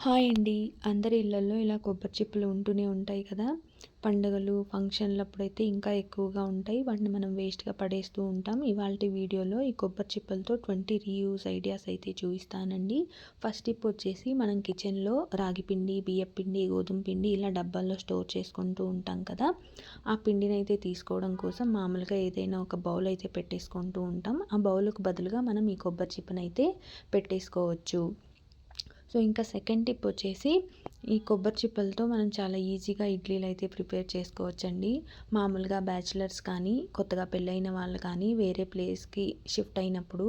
Hi అండి. అందరి ఇళ్ళల్లో ఇలా కొబ్బరి చిప్పలు ఉంటూనే ఉంటాయి కదా. పండుగలు ఫంక్షన్లప్పుడైతే ఇంకా ఎక్కువగా ఉంటాయి. వాటిని మనం వేస్ట్గా పడేస్తూ ఉంటాం. ఇవాళ వీడియోలో ఈ కొబ్బరి చిప్పలతో ట్వంటీ రీయూస్ ఐడియాస్ అయితే చూపిస్తానండి. ఫస్ట్ టిప్ వచ్చేసి మనం కిచెన్లో రాగి పిండి బియ్యం పిండి గోధుమ పిండి ఇలా డబ్బాల్లో స్టోర్ చేసుకుంటూ ఉంటాం కదా. ఆ పిండిని అయితే తీసుకోవడం కోసం మామూలుగా ఏదైనా ఒక బౌల్ అయితే పెట్టేసుకుంటూ ఉంటాం. ఆ బౌల్కు బదులుగా మనం ఈ కొబ్బరి చిప్పనైతే పెట్టేసుకోవచ్చు. సో ఇంకా సెకండ్ టిప్ వచ్చేసి ఈ కొబ్బరి చిప్పలతో మనం చాలా ఈజీగా ఇడ్లీలు అయితే ప్రిపేర్ చేసుకోవచ్చండి. మామూలుగా బ్యాచిలర్స్ కానీ కొత్తగా పెళ్ళైన వాళ్ళు కానీ వేరే ప్లేస్కి షిఫ్ట్ అయినప్పుడు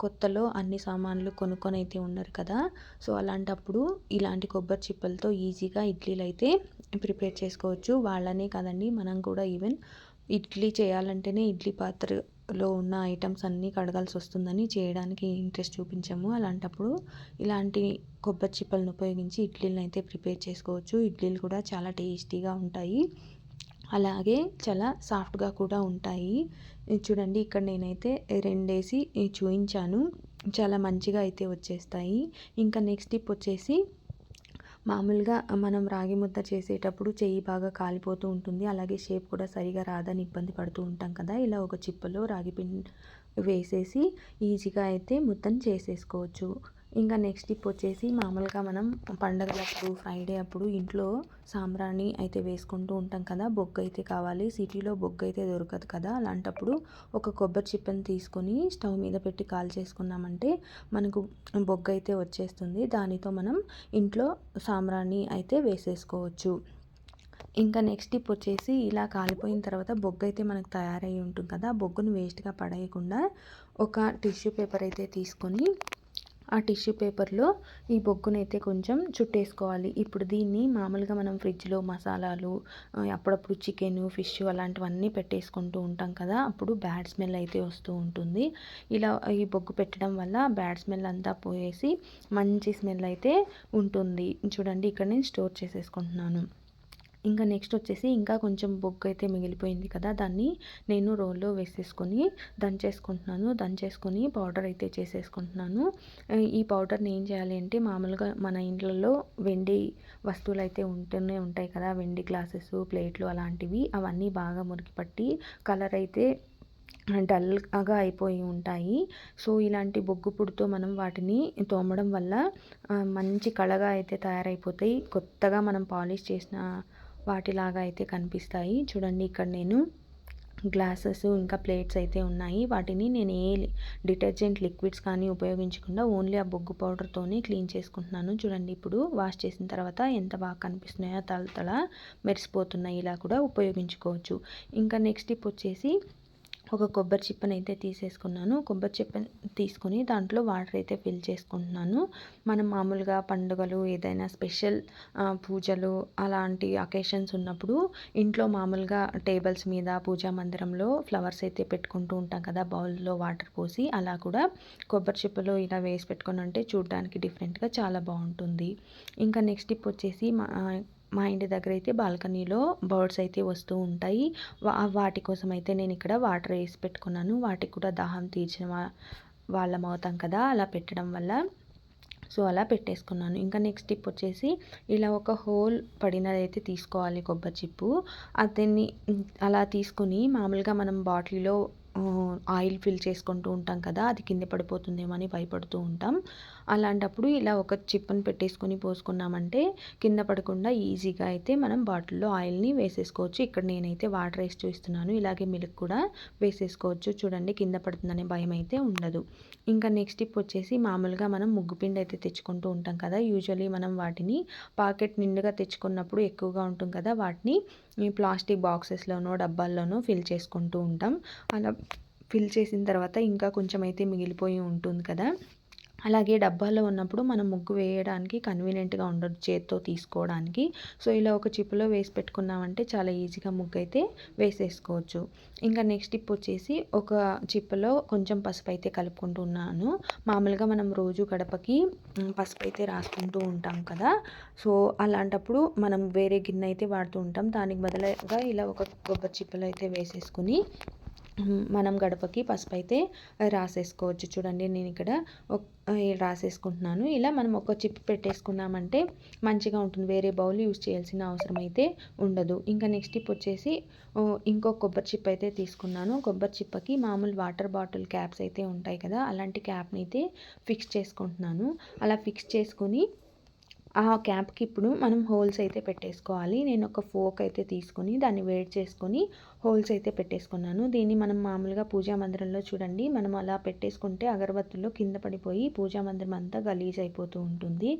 కొత్తలో అన్ని సామాన్లు కొనుక్కొని అయితే ఉండరు కదా. సో అలాంటప్పుడు ఇలాంటి కొబ్బరి చిప్పలతో ఈజీగా ఇడ్లీలు అయితే ప్రిపేర్ చేసుకోవచ్చు. వాళ్ళనే కదండి మనం కూడా ఈవెన్ ఇడ్లీ చేయాలంటేనే ఇడ్లీ పాత్ర లో ఉన్న ఐటమ్స్ అన్నీ కడగాల్సి వస్తుందని చేయడానికి ఇంట్రెస్ట్ చూపించాము. అలాంటప్పుడు ఇలాంటి కొబ్బరి చిప్పలను ఉపయోగించి ఇడ్లీలను అయితే ప్రిపేర్ చేసుకోవచ్చు. ఇడ్లీలు కూడా చాలా టేస్టీగా ఉంటాయి. అలాగే చాలా సాఫ్ట్గా కూడా ఉంటాయి. చూడండి ఇక్కడ నేనైతే రెండేసి చూపించాను చాలా మంచిగా అయితే వచ్చేస్తాయి. ఇంకా నెక్స్ట్ టిప్ వచ్చేసి మామూలుగా మనం రాగి ముద్ద చేసేటప్పుడు చెయ్యి బాగా కాలిపోతూ ఉంటుంది. అలాగే షేప్ కూడా సరిగా రాదని ఇబ్బంది పడుతూ ఉంటాం కదా. ఇలా ఒక చిప్పలో రాగి పిండి వేసేసి ఈజీగా అయితే ముద్దను చేసేసుకోవచ్చు. ఇంకా నెక్స్ట్ టిప్ వచ్చేసి మామూలుగా మనం పండగలప్పుడు ఫ్రైడే అప్పుడు ఇంట్లో సాంబ్రాణి అయితే వేసుకుంటూ ఉంటాం కదా. బొగ్గు అయితే కావాలి. సిటీలో బొగ్గు అయితే దొరకదు కదా. అలాంటప్పుడు ఒక కొబ్బరి చిప్పని తీసుకొని స్టవ్ మీద పెట్టి కాల్ చేసుకున్నామంటే మనకు బొగ్గు అయితే వచ్చేస్తుంది. దానితో మనం ఇంట్లో సాంబ్రాణి అయితే వేసేసుకోవచ్చు. ఇంకా నెక్స్ట్ టిప్ వచ్చేసి ఇలా కాలిపోయిన తర్వాత బొగ్గు అయితే మనకు తయారై ఉంటుంది కదా. బొగ్గును వేస్ట్గా పడేయకుండా ఒక టిష్యూ పేపర్ అయితే తీసుకొని ఆ టిష్యూ పేపర్లో ఈ బొగ్గునైతే కొంచెం చుట్టేసుకోవాలి. ఇప్పుడు దీన్ని మామూలుగా మనం ఫ్రిడ్జ్లో మసాలాలు అప్పుడప్పుడు చికెన్ ఫిష్ అలాంటివన్నీ పెట్టేసుకుంటూ ఉంటాం కదా అప్పుడు బ్యాడ్ స్మెల్ అయితే వస్తూ ఉంటుంది. ఇలా ఈ బొగ్గు పెట్టడం వల్ల బ్యాడ్ స్మెల్ అంతా పోయేసి మంచి స్మెల్ అయితే ఉంటుంది. చూడండి ఇక్కడ నేను స్టోర్ చేసేసుకుంటున్నాను. ఇంకా నెక్స్ట్ వచ్చేసి ఇంకా కొంచెం బొగ్గు అయితే మిగిలిపోయింది కదా దాన్ని నేను రోల్లో వేసేసుకొని దంచేసుకుంటున్నాను దంచేసుకొని పౌడర్ అయితే చేసేసుకుంటున్నాను. ఈ పౌడర్ని ఏం చేయాలి అంటే మామూలుగా మన ఇంట్లో వెండి వస్తువులు అయితే ఉంటూనే ఉంటాయి కదా వెండి గ్లాసెస్ ప్లేట్లు అలాంటివి అవన్నీ బాగా మురికి పట్టి కలర్ అయితే డల్గా అయిపోయి ఉంటాయి. సో ఇలాంటి బొగ్గు పుడితో మనం వాటిని తోమడం వల్ల మంచి కళగా అయితే తయారైపోతాయి. కొత్తగా మనం పాలిష్ చేసిన వాటిలాగా అయితే కనిపిస్తాయి. చూడండి ఇక్కడ నేను గ్లాసెస్ ఇంకా ప్లేట్స్ అయితే ఉన్నాయి. వాటిని నేను ఏ డిటర్జెంట్ లిక్విడ్స్ కానీ ఉపయోగించకుండా ఓన్లీ ఆ బొగ్గు పౌడర్తోనే క్లీన్ చేసుకుంటున్నాను. చూడండి ఇప్పుడు వాష్ చేసిన తర్వాత ఎంత బాగా కనిపిస్తున్నాయో తల తల మెరిసిపోతున్నాయి. ఇలా కూడా ఉపయోగించుకోవచ్చు. ఇంకా నెక్స్ట్ టిప్ వచ్చేసి ఒక కొబ్బరి చిప్పను అయితే తీసేసుకున్నాను. కొబ్బరి చిప్పని తీసుకొని దాంట్లో వాటర్ అయితే ఫిల్ చేసుకుంటున్నాను. మనం మామూలుగా పండుగలు ఏదైనా స్పెషల్ పూజలు అలాంటి అకేషన్స్ ఉన్నప్పుడు ఇంట్లో మామూలుగా టేబుల్స్ మీద పూజా మందిరంలో ఫ్లవర్స్ అయితే పెట్టుకుంటూ ఉంటాం కదా బౌల్లో వాటర్ పోసి అలా కూడా కొబ్బరి చిప్పలో ఇలా వేసి పెట్టుకొని అంటే చూడడానికి డిఫరెంట్గా చాలా బాగుంటుంది. ఇంకా నెక్స్ట్ టిప్ వచ్చేసి మా మా ఇంటి దగ్గర అయితే బాల్కనీలో బర్డ్స్ అయితే వస్తూ ఉంటాయి. వాటి కోసం అయితే నేను ఇక్కడ వాటర్ వేసి పెట్టుకున్నాను. వాటికి కూడా దాహం తీర్చిన వాళ్ళం అవుతాం కదా అలా పెట్టడం వల్ల. సో అలా పెట్టేసుకున్నాను. ఇంకా నెక్స్ట్ టిప్ వచ్చేసి ఇలా ఒక హోల్ పడినదైతే తీసుకోవాలి కొబ్బరి చిప్పు. అతన్ని అలా తీసుకుని మామూలుగా మనం బాటిల్లో ఆయిల్ ఫిల్ చేసుకుంటూ ఉంటాం కదా అది కింద పడిపోతుందేమో అని భయపడుతూ ఉంటాం. అలాంటప్పుడు ఇలా ఒక చిప్పను పెట్టేసుకొని పోసుకున్నామంటే కింద పడకుండా ఈజీగా అయితే మనం బాటిల్లో ఆయిల్ని వేసేసుకోవచ్చు. ఇక్కడ నేనైతే వాటర్ వేసి చూస్తున్నాను ఇలాగే మిల్క్ కూడా వేసేసుకోవచ్చు. చూడండి కింద పడుతుందనే భయం అయితే ఉండదు. ఇంకా నెక్స్ట్ టిప్ వచ్చేసి మామూలుగా మనం ముగ్గు పిండి అయితే తెచ్చుకుంటూ ఉంటాం కదా యూజువలీ మనం వాటిని పాకెట్ నిండుగా తెచ్చుకున్నప్పుడు ఎక్కువగా ఉంటుంది కదా వాటిని ఈ ప్లాస్టిక్ బాక్సెస్లోనో డబ్బాల్లోనో ఫిల్ చేసుకుంటూ ఉంటాం. అలా ఫిల్ చేసిన తర్వాత ఇంకా కొంచెం అయితే మిగిలిపోయి ఉంటుంది కదా. అలాగే డబ్బాలో ఉన్నప్పుడు మనం ముగ్గు వేయడానికి కన్వీనియంట్గా ఉండదు చేత్తో తీసుకోవడానికి. సో ఇలా ఒక చిప్పులో వేసి పెట్టుకున్నామంటే చాలా ఈజీగా ముగ్గు అయితే వేసేసుకోవచ్చు. ఇంకా నెక్స్ట్ టిప్ వచ్చేసి ఒక చిప్పలో కొంచెం పసుపు అయితే కలుపుకుంటున్నాను. మామూలుగా మనం రోజు గడపకి పసుపు అయితే రాసుకుంటూ ఉంటాం కదా. సో అలాంటప్పుడు మనం వేరే గిన్నె అయితే వాడుతూ ఉంటాం. దానికి బదులుగా ఇలా ఒక కొబ్బరి చిప్పలో అయితే వేసేసుకుని మనం గడపకి పసుపు అయితే రాసేసుకోవచ్చు. చూడండి నేను ఇక్కడ రాసేసుకుంటున్నాను. ఇలా మనం ఒక చిప్ పెట్టేసుకున్నామంటే మంచిగా ఉంటుంది. వేరే బౌల్ యూస్ చేయాల్సిన అవసరం అయితే ఉండదు. ఇంకా నెక్స్ట్ టిప్ వచ్చేసి ఇంకో కొబ్బరి చిప్ అయితే తీసుకున్నాను. కొబ్బరి చిప్పకి మామూలు వాటర్ బాటిల్ క్యాప్స్ అయితే ఉంటాయి కదా అలాంటి క్యాప్ని అయితే ఫిక్స్ చేసుకుంటున్నాను. అలా ఫిక్స్ చేసుకొని ఆ క్యాప్కి ఇప్పుడు మనం హోల్స్ అయితే పెట్టేసుకోవాలి. నేను ఒక ఫోక్ అయితే తీసుకొని దాన్ని వేడి చేసుకొని హోల్స్ అయితే పెట్టేసుకున్నాను. దీన్ని మనం మామూలుగా పూజా మందిరంలో చూడండి. మనం అలా పెట్టేసుకుంటే అగరబత్తుల్లో కింద పడిపోయి పూజా మందిరం అంతా గలీజ్ అయిపోతూ ఉంటుంది.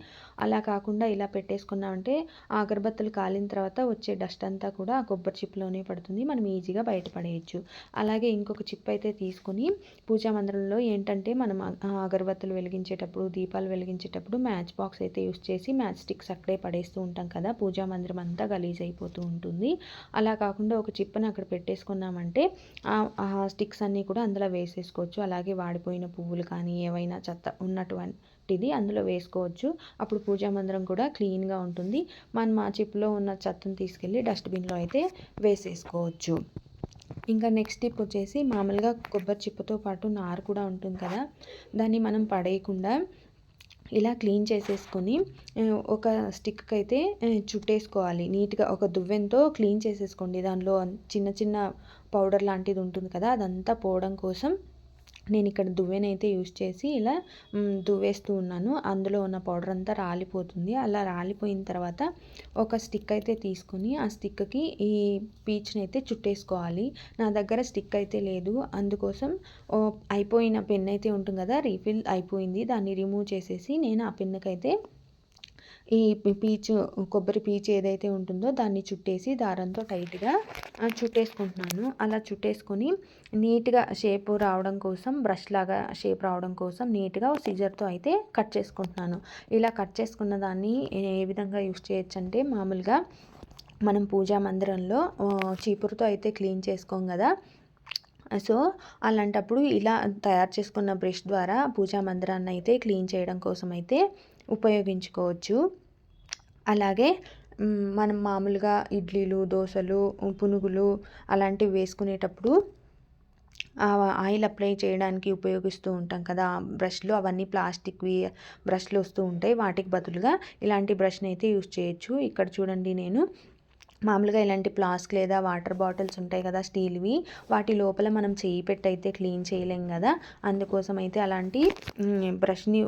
అలా కాకుండా ఇలా పెట్టేసుకున్నామంటే ఆ అగరబత్తులు కాలిన తర్వాత వచ్చే డస్ట్ అంతా కూడా ఆ కొబ్బరి చిప్లోనే పడుతుంది. మనం ఈజీగా బయటపడేయచ్చు అలాగే ఇంకొక చిప్ అయితే తీసుకొని పూజా మందిరంలో ఏంటంటే మనం అగరబత్తులు వెలిగించేటప్పుడు దీపాలు వెలిగించేటప్పుడు మ్యాచ్ బాక్స్ అయితే యూస్ చేసి మ్యాచ్ స్టిక్స్ అక్కడే పడేస్తూ ఉంటాం కదా. పూజా మందిరం అంతా గలీజ్ అయిపోతూ ఉంటుంది. అలా కాకుండా ఒక చిప్పని అక్కడ పెట్టేసుకున్నామంటే ఆ స్టిక్స్ అన్నీ కూడా అందులో వేసేసుకోవచ్చు. అలాగే వాడిపోయిన పువ్వులు కానీ ఏవైనా చెత్త ఉన్నటువంటిది అందులో వేసుకోవచ్చు. అప్పుడు పూజా మందిరం కూడా క్లీన్గా ఉంటుంది. మనం ఆ చిప్లో ఉన్న చెత్తను తీసుకెళ్ళి డస్ట్బిన్లో అయితే వేసేసుకోవచ్చు. ఇంకా నెక్స్ట్ టిప్ వచ్చేసి మామూలుగా కొబ్బరి చిప్పతో పాటు నారు కూడా ఉంటుంది కదా. దాన్ని మనం పడేయకుండా ఇలా క్లీన్ చేసేసుకొని ఒక స్టిక్కి అయితే చుట్టేసుకోవాలి. నీట్గా ఒక దువ్వెంతో క్లీన్ చేసేసుకోండి. దానిలో చిన్న చిన్న పౌడర్ లాంటిది ఉంటుంది కదా అదంతా పోవడం కోసం నేను ఇక్కడ దువ్వెనైతే యూస్ చేసి ఇలా దువ్వేస్తూ ఉన్నాను. అందులో ఉన్న పౌడర్ అంతా రాలిపోతుంది. అలా రాలిపోయిన తర్వాత ఒక స్టిక్ అయితే తీసుకొని ఆ స్టిక్కి ఈ పీచ్ని అయితే చుట్టేసుకోవాలి. నా దగ్గర స్టిక్ అయితే లేదు. అందుకోసం అయిపోయిన పెన్ అయితే ఉంటుంది కదా రీఫిల్ అయిపోయింది. దాన్ని రిమూవ్ చేసేసి నేను ఆ పెన్నుకైతే అయితే ఈ పీచు కొబ్బరి పీచు ఏదైతే ఉంటుందో దాన్ని చుట్టేసి దారంతో టైట్గా చుట్టేసుకుంటున్నాను. అలా చుట్టేసుకొని నీట్గా షేప్ రావడం కోసం బ్రష్ లాగా షేప్ రావడం కోసం నీట్గా సిజర్తో అయితే కట్ చేసుకుంటున్నాను. ఇలా కట్ చేసుకున్న దాన్ని ఏ విధంగా యూస్ చేయొచ్చు అంటే మామూలుగా మనం పూజా మందిరంలో చీపురుతో అయితే క్లీన్ చేసుకోం కదా సో అలాంటప్పుడు ఇలా తయారు చేసుకున్న బ్రష్ ద్వారా పూజా మందిరాన్ని అయితే క్లీన్ చేయడం కోసం అయితే ఉపయోగించుకోవచ్చు. అలాగే మనం మామూలుగా ఇడ్లీలు దోశలు పునుగులు అలాంటివి వేసుకునేటప్పుడు ఆయిల్ అప్లై చేయడానికి ఉపయోగిస్తూ ఉంటాం కదా. బ్రష్లు అవన్నీ ప్లాస్టిక్వి బ్రష్లు వస్తూ ఉంటాయి. వాటికి బదులుగా ఇలాంటి బ్రష్ని అయితే యూస్ చేయొచ్చు. ఇక్కడ చూడండి నేను. మామూలుగా ఇలాంటి ప్లాస్క్ లేదా వాటర్ బాటిల్స్ ఉంటాయి కదా స్టీల్వి. వాటి లోపల మనం చేయి పెట్టి అయితే క్లీన్ చేయలేం కదా. అందుకోసం అయితే అలాంటి బ్రష్ని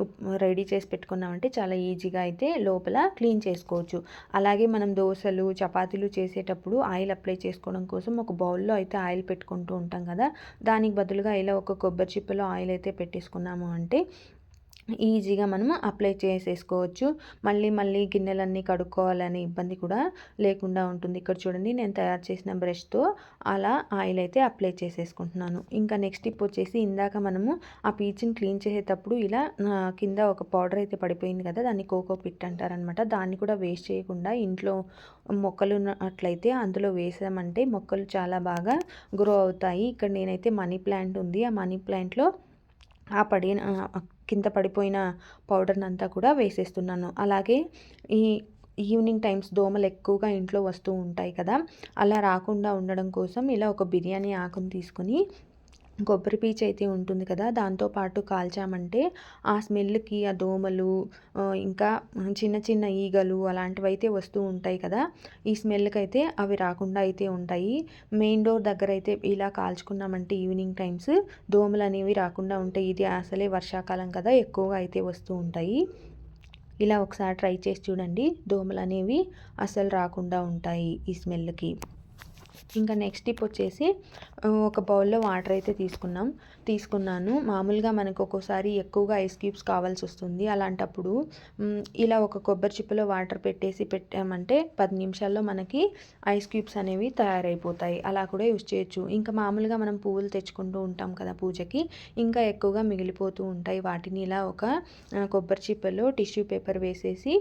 రెడీ చేసి పెట్టుకున్నామంటే చాలా ఈజీగా అయితే లోపల క్లీన్ చేసుకోవచ్చు. అలాగే మనం దోశలు చపాతీలు చేసేటప్పుడు ఆయిల్ అప్లై చేసుకోవడం కోసం ఒక బౌల్లో అయితే ఆయిల్ పెట్టుకుంటూ ఉంటాం కదా. దానికి బదులుగా ఇలా ఒక కొబ్బరి చిప్పలో ఆయిల్ అయితే పెట్టేసుకున్నాము అంటే ఈజీగా మనము అప్లై చేసేసుకోవచ్చు. మళ్ళీ మళ్ళీ గిన్నెలన్నీ కడుక్కోవాలనే ఇబ్బంది కూడా లేకుండా ఉంటుంది. ఇక్కడ చూడండి నేను తయారు చేసిన బ్రష్తో అలా ఆయిల్ అయితే అప్లై చేసేసుకుంటున్నాను. ఇంకా నెక్స్ట్ టిప్ వచ్చేసి ఇందాక మనము ఆ పీచ్ని క్లీన్ చేసేటప్పుడు ఇలా కింద ఒక పౌడర్ అయితే పడిపోయింది కదా దాన్ని కోకో పిట్ అంటారనమాట. దాన్ని కూడా వేస్ట్ చేయకుండా ఇంట్లో మొక్కలు ఉన్నట్లయితే అందులో వేసామంటే మొక్కలు చాలా బాగా గ్రో అవుతాయి. ఇక్కడ నేనైతే మనీ ప్లాంట్ ఉంది. ఆ మనీ ప్లాంట్లో ఆ పడిన కింద పడిపోయిన పౌడర్ని అంతా కూడా వేసేస్తున్నాను. అలాగే ఈ ఈవినింగ్ టైమ్స్ దోమలు ఎక్కువగా ఇంట్లో వస్తూ ఉంటాయి కదా అలా రాకుండా ఉండడం కోసం ఇలా ఒక బిర్యానీ ఆకును తీసుకొని కొబ్బరి పీచు అయితే ఉంటుంది కదా దాంతోపాటు కాల్చామంటే ఆ స్మెల్కి ఆ దోమలు ఇంకా చిన్న చిన్న ఈగలు అలాంటివి అయితే వస్తూ ఉంటాయి కదా ఈ స్మెల్కి అయితే అవి రాకుండా అయితే ఉంటాయి. మెయిన్ డోర్ దగ్గర అయితే ఇలా కాల్చుకున్నామంటే ఈవినింగ్ టైమ్స్ దోమలు అనేవి రాకుండా ఉంటాయి. ఇది అసలే వర్షాకాలం కదా ఎక్కువగా అయితే వస్తూ ఉంటాయి. ఇలా ఒకసారి ట్రై చేసి చూడండి దోమలు అనేవి అసలు రాకుండా ఉంటాయి ఈ స్మెల్కి. ఇంకా నెక్స్ట్ టిప్ వచ్చేసి ఒక బౌల్లో వాటర్ అయితే తీసుకున్నాం. తీసుకున్నాను. మామూలుగా మనకు ఒక్కోసారి ఎక్కువగా ఐస్ క్యూబ్స్ కావాల్సి వస్తుంది. అలాంటప్పుడు ఇలా ఒక కొబ్బరి చిప్పలో వాటర్ పెట్టేసి పెట్టామంటే పది నిమిషాల్లో మనకి ఐస్ క్యూబ్స్ అనేవి తయారైపోతాయి. అలా కూడా యూస్ చేయొచ్చు. ఇంకా మామూలుగా మనం పువ్వులు తెచ్చుకుంటూ ఉంటాం కదా పూజకి ఇంకా ఎక్కువగా మిగిలిపోతూ ఉంటాయి. వాటిని ఇలా ఒక కొబ్బరి చిప్పలో టిష్యూ పేపర్ వేసేసి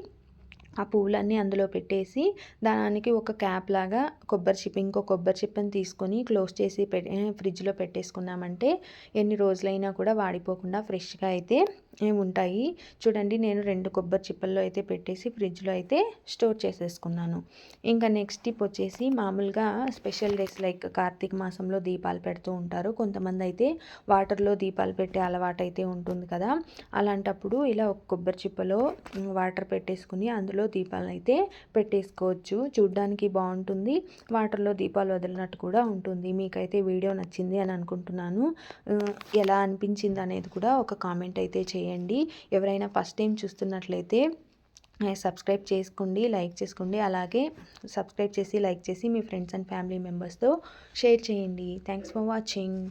ఆ పువ్వులన్నీ అందులో పెట్టేసి దానికి ఒక క్యాప్ లాగా కొబ్బరి చిప్ ఇంకో కొబ్బరి చిప్పని తీసుకొని క్లోజ్ చేసి ఫ్రిడ్జ్లో పెట్టేసుకున్నామంటే ఎన్ని రోజులైనా కూడా వాడిపోకుండా ఫ్రెష్గా అయితే ఉంటాయి చూడండి నేను రెండు కొబ్బరి చిప్పల్లో అయితే పెట్టేసి ఫ్రిడ్జ్లో అయితే స్టోర్ చేసేసుకున్నాను. ఇంకా నెక్స్ట్ టిప్ వచ్చేసి మామూలుగా స్పెషల్ డేస్ లైక్ కార్తీక మాసంలో దీపాలు పెడుతూ ఉంటారు. కొంతమంది అయితే వాటర్లో దీపాలు పెట్టే అలవాటు అయితే ఉంటుంది కదా. అలాంటప్పుడు ఇలా ఒక కొబ్బరి చిప్పలో వాటర్ పెట్టేసుకుని అందులో దీపాలను అయితే పెట్టేసుకోవచ్చు. చూడ్డానికి బాగుంటుంది. వాటర్లో దీపాలు వదిలినట్టు కూడా ఉంటుంది. మీకైతే వీడియో నచ్చింది అని అనుకుంటున్నాను. ఎలా అనిపించింది అనేది కూడా ఒక కామెంట్ అయితే చేయండి. ఎవరైనా ఫస్ట్ టైం చూస్తున్నట్లయితే సబ్స్క్రైబ్ చేసుకోండి లైక్ చేసుకోండి. అలాగే సబ్స్క్రైబ్ చేసి లైక్ చేసి మీ ఫ్రెండ్స్ అండ్ ఫ్యామిలీ మెంబర్స్తో షేర్ చేయండి. Thanks for watching.